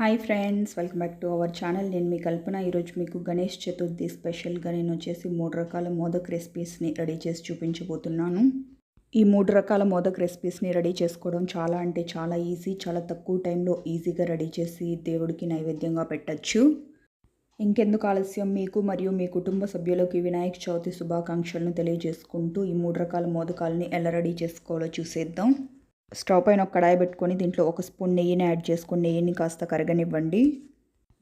Hi friends welcome back to our channel. నేను మీ కల్పన. ఈరోజు మీకు గణేష్ చతుర్థి స్పెషల్గా నేను వచ్చేసి మూడు రకాల మోదక్ రెసిపీస్ని రెడీ చేసి చూపించబోతున్నాను. ఈ మూడు రకాల మోదక్ రెసిపీస్ని రెడీ చేసుకోవడం చాలా అంటే చాలా ఈజీ చాలా తక్కువ టైంలో ఈజీగా రెడీ చేసి దేవుడికి నైవేద్యంగా పెట్టచ్చు. ఇంకెందుకు ఆలస్యం? మీకు మరియు మీ కుటుంబ సభ్యులకి వినాయక చవితి శుభాకాంక్షలను తెలియజేసుకుంటూ ఈ మూడు రకాల మోదకాలని ఎలా రెడీ చేసుకోవాలో చూసేద్దాం. స్టవ్ పైన ఒక కడాయి పెట్టుకొని దీంట్లో ఒక స్పూన్ నెయ్యిని యాడ్ చేసుకొని నెయ్యిని కాస్త కరగనివ్వండి.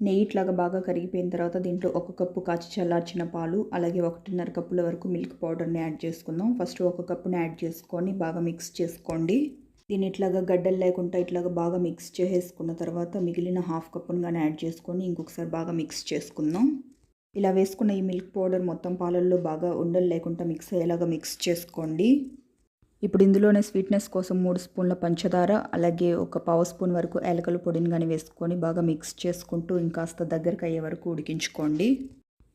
నెయ్యి ఇట్లాగా బాగా కరిగిపోయిన తర్వాత దీంట్లో ఒక కప్పు కాచి చల్లార్చిన పాలు అలాగే ఒకటిన్నర కప్పుల వరకు మిల్క్ పౌడర్ని యాడ్ చేసుకుందాం. ఫస్ట్ ఒక కప్పుని యాడ్ చేసుకొని బాగా మిక్స్ చేసుకోండి. దీన్ని ఇట్లాగా గడ్డలు లేకుండా ఇట్లాగా బాగా మిక్స్ చేసేసుకున్న తర్వాత మిగిలిన హాఫ్ కప్పును కానీ యాడ్ చేసుకొని ఇంకొకసారి బాగా మిక్స్ చేసుకుందాం. ఇలా వేసుకున్న ఈ మిల్క్ పౌడర్ మొత్తం పాలల్లో బాగా ఉండలు లేకుండా మిక్స్ అయ్యేలాగా మిక్స్ చేసుకోండి. ఇప్పుడు ఇందులోనే స్వీట్నెస్ కోసం మూడు స్పూన్ల పంచదార అలాగే ఒక పావు స్పూన్ వరకు ఏలకల పొడిని కానీ వేసుకొని బాగా మిక్స్ చేసుకుంటూ ఇంకాస్త దగ్గరకు అయ్యే వరకు ఉడికించుకోండి.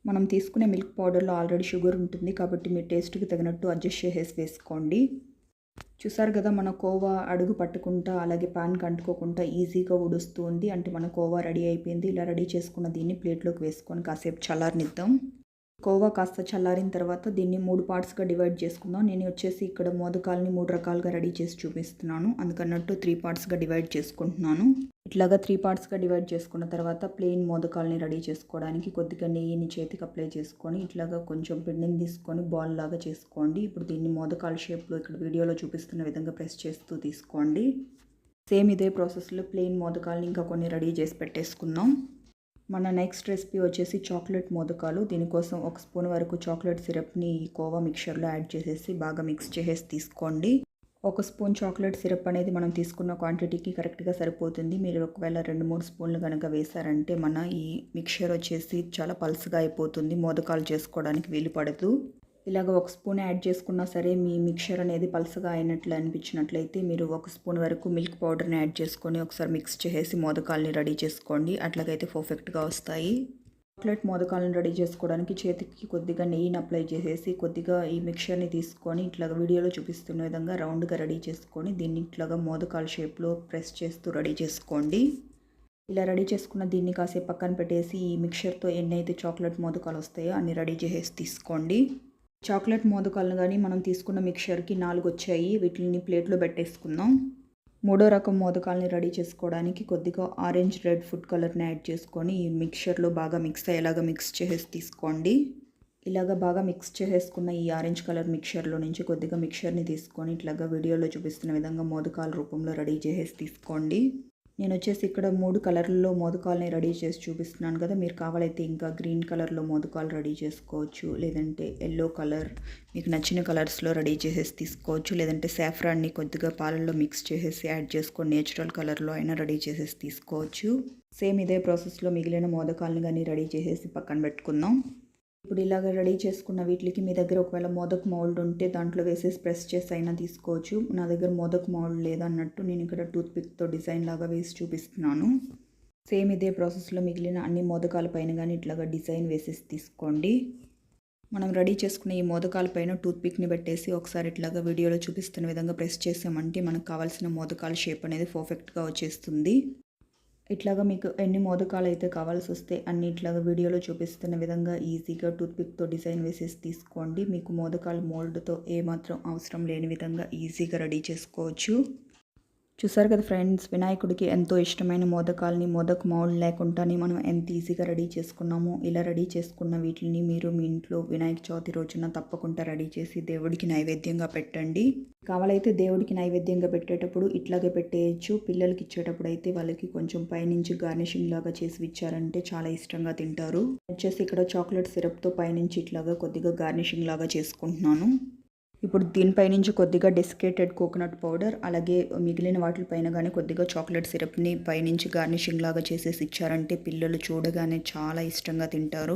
మనం తీసుకునే మిల్క్ పౌడర్లో ఆల్రెడీ షుగర్ ఉంటుంది కాబట్టి మీ టేస్ట్కి తగినట్టు అడ్జస్ట్ చేసేసి వేసుకోండి. చూసారు కదా మన కోవా అడుగు పట్టుకుంటా అలాగే పాన్ కంటుకోకుండా ఈజీగా ఉడుస్తుంది. అంటే మన కోవా రెడీ అయిపోయింది. ఇలా రెడీ చేసుకున్న దీన్ని ప్లేట్లోకి వేసుకొని కాసేపు చల్లారనిద్దాం. కోవా కాస్త చల్లారిన తర్వాత దీన్ని మూడు పార్ట్స్గా డివైడ్ చేసుకుందాం. నేను వచ్చేసి ఇక్కడ మోదకాలని మూడు రకాలుగా రెడీ చేసి చూపిస్తున్నాను. అందుకన్నట్టు త్రీ పార్ట్స్గా డివైడ్ చేసుకుంటున్నాను. ఇట్లాగా త్రీ పార్ట్స్గా డివైడ్ చేసుకున్న తర్వాత ప్లెయిన్ మోదకాలని రెడీ చేసుకోవడానికి కొద్దిగా నెయ్యిని చేతికి అప్లై చేసుకొని ఇట్లాగా కొంచెం పిండిని తీసుకొని బాల్ లాగా చేసుకోండి. ఇప్పుడు దీన్ని మోదకాల షేప్లో ఇక్కడ వీడియోలో చూపిస్తున్న విధంగా ప్రెస్ చేస్తూ తీసుకోండి. సేమ్ ఇదే ప్రాసెస్లో ప్లెయిన్ మోదకాలని ఇంకా కొన్ని రెడీ చేసి పెట్టేసుకుందాం. మన నెక్స్ట్ రెసిపీ వచ్చేసి చాక్లెట్ మోదకాలు. దీనికోసం ఒక స్పూన్ వరకు చాక్లెట్ సిరప్ని ఈ కోవా మిక్చర్లో యాడ్ చేసేసి బాగా మిక్స్ చేసేసి తీసుకోండి. ఒక స్పూన్ చాక్లెట్ సిరప్ అనేది మనం తీసుకున్న క్వాంటిటీకి కరెక్ట్గా సరిపోతుంది. మీరు ఒకవేళ రెండు మూడు స్పూన్లు కనుక వేశారంటే మన ఈ మిక్చర్ వచ్చేసి చాలా పల్స్గా అయిపోతుంది. మోదకాలు చేసుకోవడానికి వీలు పడదు. ఇలాగ ఒక స్పూన్ యాడ్ చేసుకున్నా సరే మీ మిక్చర్ అనేది పలుసగా అయినట్లు అనిపించినట్లయితే మీరు ఒక స్పూన్ వరకు మిల్క్ పౌడర్ని యాడ్ చేసుకొని ఒకసారి మిక్స్ చేసి మోదకాలని రెడీ చేసుకోండి. అట్లాగైతే పర్ఫెక్ట్గా వస్తాయి. చాక్లెట్ మోదకాలను రెడీ చేసుకోవడానికి చేతికి కొద్దిగా నెయ్యిని అప్లై చేసేసి కొద్దిగా ఈ మిక్చర్ని తీసుకొని ఇట్లాగా వీడియోలో చూపిస్తున్న విధంగా రౌండ్గా రెడీ చేసుకొని దీన్ని ఇట్లాగా మోదకాల షేప్లో ప్రెస్ చేస్తూ రెడీ చేసుకోండి. ఇలా రెడీ చేసుకున్న దీన్ని కాసేపు పక్కన పెట్టేసి ఈ మిక్చర్తో ఎన్నైతే చాక్లెట్ మోదకాలు వస్తాయో అన్ని రెడీ చేసేసి తీసుకోండి. చాక్లెట్ మోదకాలను కానీ మనం తీసుకున్న మిక్చర్కి నాలుగు వచ్చాయి వీటిని ప్లేట్లో పెట్టేసుకుందాం మూడో రకం మోదకాలని రెడీ చేసుకోవడానికి కొద్దిగా ఆరెంజ్ రెడ్ ఫుడ్ కలర్ని యాడ్ చేసుకొని ఈ మిక్చర్లో బాగా మిక్స్ అయ్యేలాగా మిక్స్ చేసేసి తీసుకోండి. ఇలాగ బాగా మిక్స్ చేసేసుకున్న ఈ ఆరెంజ్ కలర్ మిక్చర్లో నుంచి కొద్దిగా మిక్చర్ని తీసుకొని ఇట్లాగా వీడియోలో చూపిస్తున్న విధంగా మోదకాల రూపంలో రెడీ చేసేసి తీసుకోండి. నేను వచ్చేసి ఇక్కడ మూడు కలర్లలో మోదకాలని రెడీ చేసి చూపిస్తున్నాను కదా. మీరు కావాలైతే ఇంకా గ్రీన్ కలర్లో మోదకాలు రెడీ చేసుకోవచ్చు. లేదంటే ఎల్లో కలర్ మీకు నచ్చిన కలర్స్లో రెడీ చేసేసి తీసుకోవచ్చు. లేదంటే సాఫ్రాన్ని కొద్దిగా పాలల్లో మిక్స్ చేసేసి యాడ్ చేసుకొని నేచురల్ కలర్లో అయినా రెడీ చేసేసి తీసుకోవచ్చు. సేమ్ ఇదే ప్రాసెస్లో మిగిలిన మోదకాలను కానీ రెడీ చేసేసి పక్కన పెట్టుకుందాం. ఇప్పుడు ఇలాగ రెడీ చేసుకున్న వీటికి మీ దగ్గర ఒకవేళ మోదక్ మౌల్డ్ ఉంటే దాంట్లో వేసేసి ప్రెస్ చేసి అయినా తీసుకోవచ్చు. నా దగ్గర మోదక్ మౌల్డ్ లేదన్నట్టు నేను ఇక్కడ టూత్ పిక్తో డిజైన్ లాగా వేసి చూపిస్తున్నాను. సేమ్ ఇదే ప్రాసెస్లో మిగిలిన అన్ని మోదకాల పైన కానీ ఇట్లాగా డిజైన్ వేసేసి తీసుకోండి. మనం రెడీ చేసుకున్న ఈ మోదకాల పైన టూత్ పిక్ని పెట్టేసి ఒకసారి ఇట్లాగా వీడియోలో చూపిస్తున్న విధంగా ప్రెస్ చేసామంటే మనకు కావాల్సిన మోదకాల షేప్ అనేది పర్ఫెక్ట్గా వచ్చేస్తుంది. ఇట్లాగా మీకు ఎన్ని మోదకాలు అయితే కావాల్సి వస్తే అన్ని ఇట్లాగా వీడియోలో చూపిస్తున్న విధంగా ఈజీగా టూత్పిక్తో డిజైన్ వేసేసి తీసుకోండి. మీకు మోదకాలు మోల్డ్తో ఏమాత్రం అవసరం లేని విధంగా ఈజీగా రెడీ చేసుకోవచ్చు. చూసారు కదా ఫ్రెండ్స్ వినాయకుడికి ఎంతో ఇష్టమైన మోదకాలని మోదక మౌళ్ళు లేకుండానే మనం ఎంత ఈజీగా రెడీ చేసుకున్నామో ఇలా రెడీ చేసుకున్న వీటిని మీరు మీ ఇంట్లో వినాయక చవితి రోజున తప్పకుండా రెడీ చేసి దేవుడికి నైవేద్యంగా పెట్టండి. కావాలైతే దేవుడికి నైవేద్యంగా పెట్టేటప్పుడు ఇట్లాగే పెట్టేయచ్చు. పిల్లలకి ఇచ్చేటప్పుడు అయితే వాళ్ళకి కొంచెం పైనుంచి గార్నిషింగ్ లాగా చేసి ఇచ్చారంటే చాలా ఇష్టంగా తింటారు. వచ్చేసి ఇక్కడ చాక్లెట్ సిరప్తో పైనుంచి ఇట్లాగా కొద్దిగా గార్నిషింగ్ లాగా చేసుకుంటున్నాను. ఇప్పుడు దీనిపై నుంచి కొద్దిగా డెసికేటెడ్ కోకోనట్ పౌడర్ అలాగే మిగిలిన వాటిపైన కానీ కొద్దిగా చాక్లెట్ సిరప్ని పైనుంచి గార్నిషింగ్ లాగా చేసేసి ఇచ్చారంటే పిల్లలు చూడగానే చాలా ఇష్టంగా తింటారు.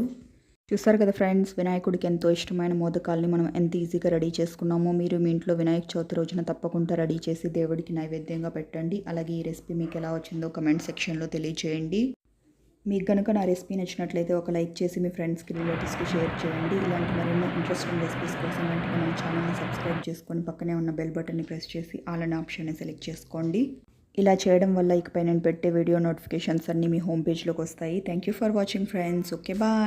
చూస్తారు కదా ఫ్రెండ్స్ వినాయకుడికి ఎంతో ఇష్టమైన మోదకాల్ని మనం ఎంత ఈజీగా రెడీ చేసుకున్నామో మీరు మీ ఇంట్లో వినాయక చవితి రోజున తప్పకుండా రెడీ చేసి దేవుడికి నైవేద్యంగా పెట్టండి. అలాగే ఈ రెసిపీ మీకు ఎలా వచ్చిందో కమెంట్ సెక్షన్లో తెలియజేయండి మీకు కనుక నా రెసిపీ నచ్చినట్లయితే ఒక లైక్ చేసి మీ ఫ్రెండ్స్కి రిలేటివ్స్కి షేర్ చేయండి. ఇలాంటి మరెన్నో ఇంట్రెస్టింగ్ రెసిపీస్ కోసం వెంటనే మన ఛానల్ని సబ్స్క్రైబ్ చేసుకొని పక్కనే ఉన్న బెల్ బటన్ని ప్రెస్ చేసి ఆల్ అనే ఆప్షన్ని సెలెక్ట్ చేసుకోండి. ఇలా చేయడం వల్ల ఇకపై నేను పెట్టే వీడియో నోటిఫికేషన్స్ అన్నీ మీ హోమ్ పేజ్లోకి వస్తాయి. Thank you for watching friends. Okay bye.